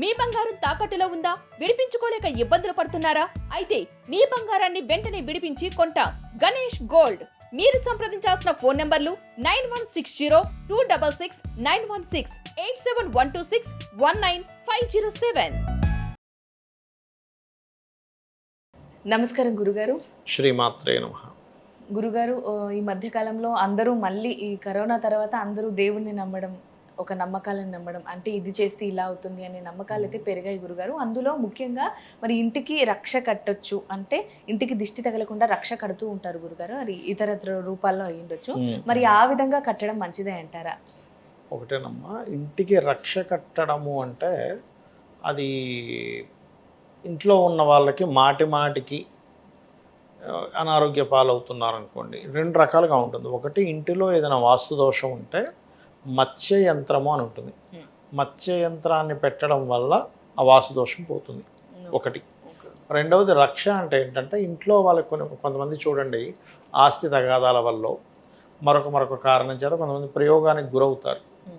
మీ బంగారం తాకట్టులో ఉందా? విడిపించుకోలేక ఇబ్బందులు పడుతున్నారా? అయితే మీ బంగారాన్ని వెంటనే విడిపించి కొంటాం. గణేష్ గోల్డ్. మీరు సంప్రదించాల్సిన ఫోన్ నంబర్లు nine one six zero two double six nine one six eight seven one two six one nine five zero seven. నమస్కారం గురుగారు. శ్రీమాత్రే నమ. గురుగారు ఈ మధ్య కాలంలో అందరూ మళ్ళీ ఈ కరోనా తర్వాత అందరూ దేవుణ్ణి నమ్మడం ఒక నమ్మకాలను నమ్మడం. అంటే ఇది చేస్తే ఇలా అవుతుంది అనే నమ్మకాలు అయితే పెరిగాయి గురుగారు. అందులో ముఖ్యంగా మరి ఇంటికి రక్ష కట్టొచ్చు. అంటే ఇంటికి దిష్టి తగలకుండా రక్ష కడుతూ ఉంటారు గురుగారు. అది ఇతర రూపాల్లో అయి ఉండొచ్చు. మరి ఆ విధంగా కట్టడం మంచిదే అంటారా? ఒకటేనమ్మా ఇంటికి రక్ష కట్టడము అంటే అది ఇంట్లో ఉన్న వాళ్ళకి మాటి మాటికి అనారోగ్య పాలవుతున్నారు అనుకోండి రెండు రకాలుగా ఉంటుంది. ఒకటి ఇంటిలో ఏదైనా వాస్తు దోషం ఉంటే మత్స్య యంత్రము అని ఉంటుంది. Hmm. మత్స్య యంత్రాన్ని పెట్టడం వల్ల ఆ వాస్తు దోషం పోతుంది ఒకటి. రెండవది రక్ష అంటే ఏంటంటే ఇంట్లో వాళ్ళకి కొన్ని కొంతమంది చూడండి ఆస్తి తగాదాల వల్ల మరొక మరొక కారణం చేత కొంతమంది ప్రయోగానికి గురవుతారు. Hmm.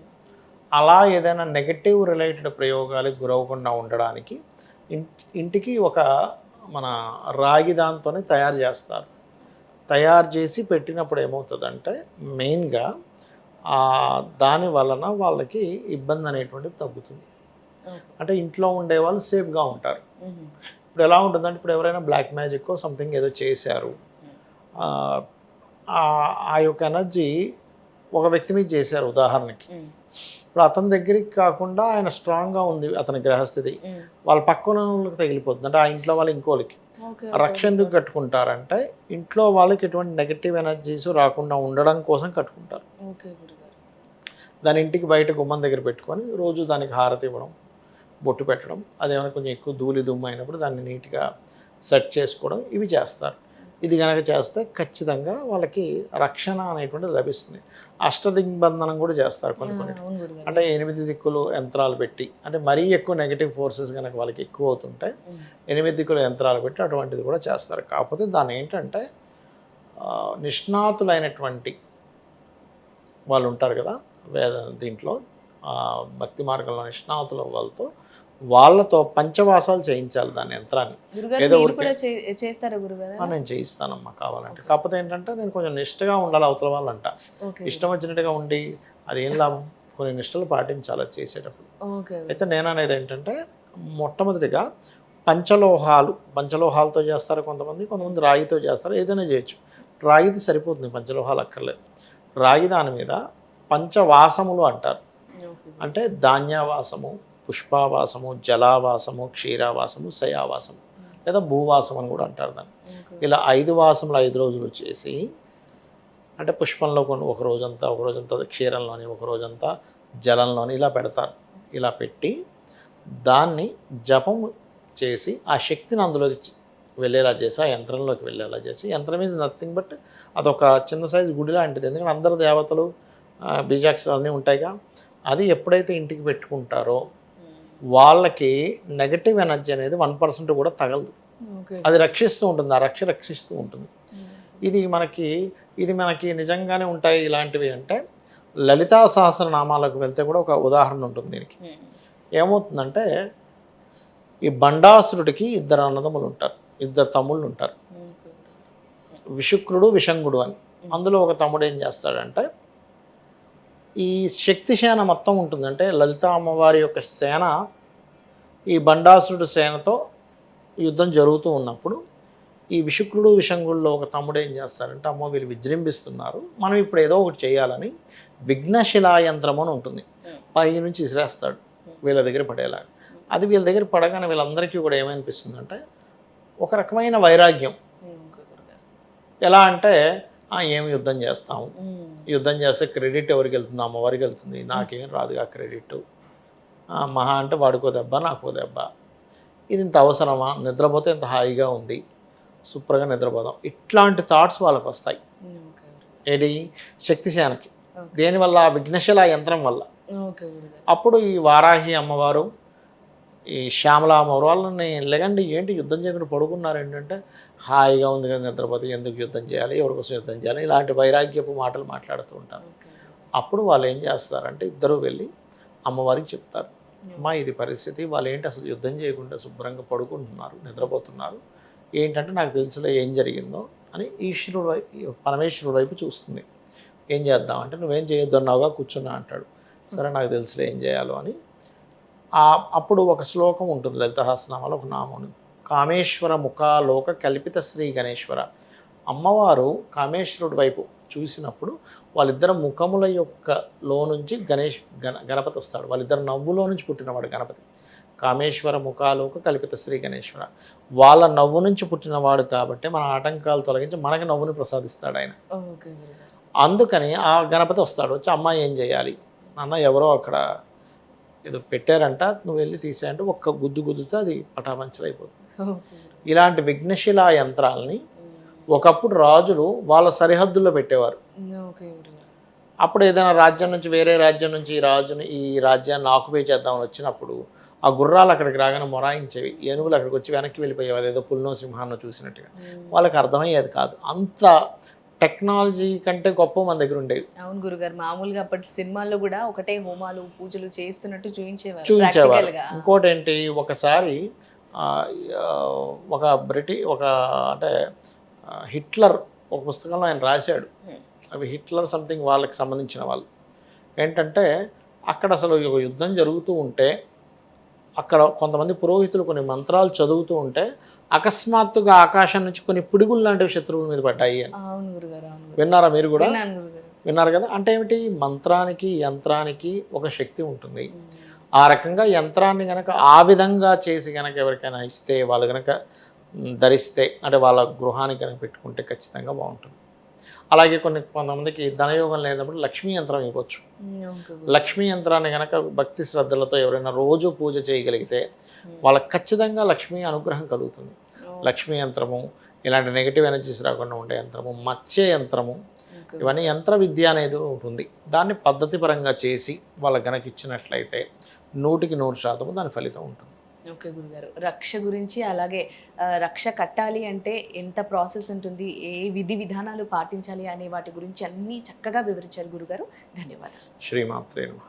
అలా ఏదైనా నెగటివ్ రిలేటెడ్ ప్రయోగాలకు గురవకుండా ఉండడానికి ఇంటికి ఒక మన రాగి దాంతోనే తయారు చేస్తారు. తయారు చేసి పెట్టినప్పుడు ఏమవుతుందంటే మెయిన్గా దాని వలన వాళ్ళకి ఇబ్బంది అనేటువంటిది తగ్గుతుంది. అంటే ఇంట్లో ఉండే వాళ్ళు సేఫ్గా ఉంటారు. ఇప్పుడు ఎలా ఉంటుందంటే ఇప్పుడు ఎవరైనా బ్లాక్ మ్యాజిక్ సంథింగ్ ఏదో చేశారు. ఆ, యొక్క ఎనర్జీ ఒక వ్యక్తి మీద చేశారు ఉదాహరణకి. ఇప్పుడు అతని దగ్గరికి కాకుండా ఆయన స్ట్రాంగ్గా ఉంది అతని గ్రహస్థితి వాళ్ళ పక్కన వాళ్ళకి తగిలిపోతుంది. అంటే ఆ ఇంట్లో వాళ్ళు ఇంకోళ్ళకి. రక్ష ఎందుకు కట్టుకుంటారంటే ఇంట్లో వాళ్ళకి ఎటువంటి నెగటివ్ ఎనర్జీస్ రాకుండా ఉండడం కోసం కట్టుకుంటారు. దాని ఇంటికి బయట గుమ్మం దగ్గర పెట్టుకొని రోజు దానికి హారతి ఇవ్వడం బొట్టు పెట్టడం అదేమైనా కొంచెం ఎక్కువ ధూళి దుమ్ము అయినప్పుడు దాన్ని నీట్గా సెట్ చేసుకోవడం ఇవి చేస్తారు. ఇది కనుక చేస్తే ఖచ్చితంగా వాళ్ళకి రక్షణ అనేటువంటిది లభిస్తుంది. అష్టదిగ్బంధనం కూడా చేస్తారు కొన్ని కొన్ని. అంటే ఎనిమిది దిక్కులు యంత్రాలు పెట్టి అంటే మరీ ఎక్కువ నెగటివ్ ఫోర్సెస్ కనుక వాళ్ళకి ఎక్కువ అవుతుంటే. ఎనిమిది దిక్కుల యంత్రాలు పెట్టి అటువంటిది కూడా చేస్తారు. కాకపోతే దాని ఏంటంటే నిష్ణాతులైనటువంటి వాళ్ళు ఉంటారు కదా వేద దీంట్లో భక్తి మార్గంలో నిష్ణాతుల వాళ్ళతో వాళ్ళతో పంచవాసాలు చేయించాలి దాని యంత్రాన్ని. ఏదో చేస్తారా గురుగారు? నేను చేయిస్తానమ్మా కావాలంటే. కాకపోతే ఏంటంటే నేను కొంచెం నిష్ఠగా ఉండాలి అవతల వాళ్ళంట. ఇష్టం వచ్చినట్టుగా ఉండి అది ఏం లాభం? కొన్ని నిష్టలు పాటించాలి చేసేటప్పుడు. అయితే నేను అనేది ఏంటంటే మొట్టమొదటిగా పంచలోహాలు పంచలోహాలతో చేస్తారు కొంతమంది కొంతమంది రాగితో చేస్తారు ఏదైనా చేయొచ్చు. రాగిది సరిపోతుంది పంచలోహాలు అక్కర్లేదు. రాగి దాని మీద పంచవాసములు అంటారు. అంటే ధాన్యావాసము పుష్పావాసము జలావాసము క్షీరావాసము శయావాసము లేదా భూవాసం అని కూడా అంటారు దాన్ని. ఇలా ఐదు వాసములు ఐదు రోజులు చేసి అంటే పుష్పంలో కొన్ని ఒక రోజంతా ఒక రోజంతా క్షీరంలోని ఒక రోజంతా జలంలోని ఇలా పెడతారు. ఇలా పెట్టి దాన్ని జపం చేసి ఆ శక్తిని అందులోకి వెళ్ళేలా చేసి ఆ యంత్రంలోకి వెళ్ళేలా చేసి యంత్రం ఈజ్ నథింగ్ బట్ అదొక చిన్న సైజు గుడి లాంటిది. ఎందుకంటే అందరు దేవతలు ఆ, బీజాక్షరాలు అన్నీ ఉంటాయిగా. అది ఎప్పుడైతే ఇంటికి పెట్టుకుంటారో వాళ్ళకి నెగటివ్ ఎనర్జీ అనేది వన్ పర్సెంట్ కూడా తగలదు. అది రక్షిస్తూ ఉంటుంది ఆ రక్ష రక్షిస్తూ ఉంటుంది. ఇది మనకి ఇది మనకి నిజంగానే ఉంటాయి ఇలాంటివి అంటే లలితా సహస్రనామాలకు వెళ్తే కూడా ఒక ఉదాహరణ ఉంటుంది దీనికి. ఏమవుతుందంటే ఈ బండాసురుడికి ఇద్దరు అన్నదమ్ములు ఉంటారు ఇద్దరు తమ్ముళ్ళు ఉంటారు. విశుక్రుడు విషంగుడు అని. అందులో ఒక తమ్ముడు ఏం చేస్తాడంటే ఈ శక్తి సేన మొత్తం ఉంటుంది. అంటే లలిత అమ్మవారి యొక్క సేన ఈ బండాసురుడు సేనతో యుద్ధం జరుగుతూ ఉన్నప్పుడు ఈ విశుక్రుడు విషంగుల్లో ఒక తమ్ముడు ఏం చేస్తారంటే అమ్మో వీళ్ళు విజృంభిస్తున్నారు మనం ఇప్పుడు ఏదో ఒకటి చేయాలని విఘ్నశిలా యంత్రం అని ఉంటుంది. పై నుంచి ఇసిరేస్తాడు వీళ్ళ దగ్గర పడేలాగా. అది వీళ్ళ దగ్గర పడగానే వీళ్ళందరికీ కూడా ఏమనిపిస్తుందంటే ఒక రకమైన వైరాగ్యం. ఎలా అంటే "ఆ, ఏం యుద్ధం చేస్తాము యుద్ధం చేస్తే క్రెడిట్ ఎవరికి వెళ్తుంది? అమ్మవారికి వెళ్తుంది. నాకేం రాదుగా క్రెడిట్. మహా అంటే వాడికో దెబ్బ నాకో దెబ్బ. ఇది ఇంత అవసరమా? నిద్రపోతే ఇంత హాయిగా ఉంది. సూపర్గా నిద్రపోదాం. ఇట్లాంటి థాట్స్ వాళ్ళకి వస్తాయి. ఏది? శక్తిశానకి. దేనివల్ల? విఘ్నశిల యంత్రం వల్ల. అప్పుడు ఈ వారాహి అమ్మవారు ఈ శ్యామల అమ్మవారు వాళ్ళని లేకండి ఏంటి యుద్ధం చేయకుండా పడుకున్నారు ఏంటంటే హాయిగా ఉంది కదా నిద్రపోతే ఎందుకు యుద్ధం చేయాలి ఎవరి కోసం యుద్ధం చేయాలి ఇలాంటి వైరాగ్యపు మాటలు మాట్లాడుతూ ఉంటారు. అప్పుడు వాళ్ళు ఏం చేస్తారంటే ఇద్దరు వెళ్ళి అమ్మవారికి చెప్తారు. అమ్మా ఇది పరిస్థితి వాళ్ళు ఏంటి అసలు యుద్ధం చేయకుండా శుభ్రంగా పడుకుంటున్నారు నిద్రపోతున్నారు ఏంటంటే నాకు తెలుసులే ఏం జరిగిందో అని ఈశ్వరుడు వైపు పరమేశ్వరుడు వైపు చూస్తుంది. ఏం చేద్దాం అంటే నువ్వేం చేయొద్దు అన్నావుగా కూర్చున్నా అంటాడు. సరే నాకు తెలుసులే ఏం చేయాలో అని అప్పుడు ఒక శ్లోకం ఉంటుంది లలితహాసనామాలో ఒక నామం. కామేశ్వర ముఖాలోక కల్పిత శ్రీ గణేశ్వర. అమ్మవారు కామేశ్వరుడి వైపు చూసినప్పుడు వాళ్ళిద్దరు ముఖముల యొక్క లో నుంచి గణేష్ గణ గణపతి వస్తాడు. వాళ్ళిద్దరు నవ్వులో నుంచి పుట్టినవాడు గణపతి. కామేశ్వర ముఖాలోక కల్పిత శ్రీ గణేశ్వర. వాళ్ళ నవ్వు నుంచి పుట్టినవాడు కాబట్టి మన ఆటంకాలు తొలగించి మనకి నవ్వుని ప్రసాదిస్తాడు ఆయన. అందుకని ఆ గణపతి వస్తాడు వచ్చి అమ్మాయి ఏం చేయాలి? నాన్న ఎవరో అక్కడ ఏదో పెట్టారంట నువ్వు వెళ్ళి తీసేయంటే ఒక్క గుద్దు గుద్దుతో అది పటాపంచలైపోతుంది ఓకే. ఇలాంటి విఘ్నశిలా యంత్రాలని ఒకప్పుడు రాజులు వాళ్ళ సరిహద్దుల్లో పెట్టేవారు. గురుగారు అప్పుడు ఏదైనా రాజ్యం నుంచి వేరే రాజ్యం నుంచి ఈ రాజుని ఈ రాజ్యాన్ని ఆక్యుపై చేద్దామని వచ్చినప్పుడు ఆ గుర్రాలు అక్కడికి రాగానే మొరాయించేవి ఏనుగులు అక్కడికి వచ్చి వెనక్కి వెళ్ళిపోయేవారు ఏదో పుల్లో సింహాన్నో చూసినట్టుగా. వాళ్ళకి అర్థమయ్యేది కాదు. అంత టెక్నాలజీ కంటే గొప్ప మన దగ్గర ఉండేవి అవును గురుగారు మామూలుగా అప్పటి సినిమాల్లో కూడా ఒకటే హోమాలు పూజలు చేస్తున్నట్టు చూపించేవారు చూపించేవారు. ఇంకోటి ఏంటి ఒకసారి ఒక బ్రిటి ఒక అంటే హిట్లర్ ఒక పుస్తకంలో ఆయన రాశాడు. అవి హిట్లర్ సంథింగ్ వాళ్ళకి సంబంధించిన వాళ్ళు ఏంటంటే అక్కడ అసలు ఒక యుద్ధం జరుగుతూ ఉంటే అక్కడ కొంతమంది పురోహితులు కొన్ని మంత్రాలు చదువుతూ ఉంటే అకస్మాత్తుగా ఆకాశం నుంచి కొన్ని పిడుగులు లాంటివి శత్రువుల మీద పడ్డాయి అని విన్నారా మీరు కూడా? విన్నారు కదా? అంటే ఏమిటి? మంత్రానికి యంత్రానికి ఒక శక్తి ఉంటుంది. ఆ రకంగా యంత్రాన్ని కనుక ఆ విధంగా చేసి కనుక ఎవరికైనా ఇస్తే వాళ్ళు కనుక ధరిస్తే అంటే వాళ్ళ గృహానికి కనుక పెట్టుకుంటే ఖచ్చితంగా బాగుంటుంది. అలాగే కొన్ని కొంతమందికి ధనయోగం లేనప్పుడు లక్ష్మీ యంత్రం ఇవ్వచ్చు. లక్ష్మీ యంత్రాన్ని కనుక భక్తి శ్రద్ధలతో ఎవరైనా రోజు పూజ చేయగలిగితే. వాళ్ళకి ఖచ్చితంగా లక్ష్మీ అనుగ్రహం కలుగుతుంది. లక్ష్మీ యంత్రము ఇలాంటి నెగిటివ్ ఎనర్జీస్ రాకుండా ఉండే యంత్రము మత్స్య యంత్రము ఇవన్నీ యంత్ర విద్య అనేది ఉంటుంది దాన్ని పద్ధతిపరంగా చేసి వాళ్ళకి గనక ఇచ్చినట్లయితే నూటికి నూరు శాతం దాని ఫలితం ఉంటుంది. ఓకే గురుగారు. రక్ష గురించి అలాగే రక్ష కట్టాలి అంటే ఎంత ప్రాసెస్ ఉంటుంది ఏ విధి విధానాలు పాటించాలి అనే వాటి గురించి అన్నీ చక్కగా వివరించారు గురుగారు. ధన్యవాదాలు. శ్రీమాత్రే నమః.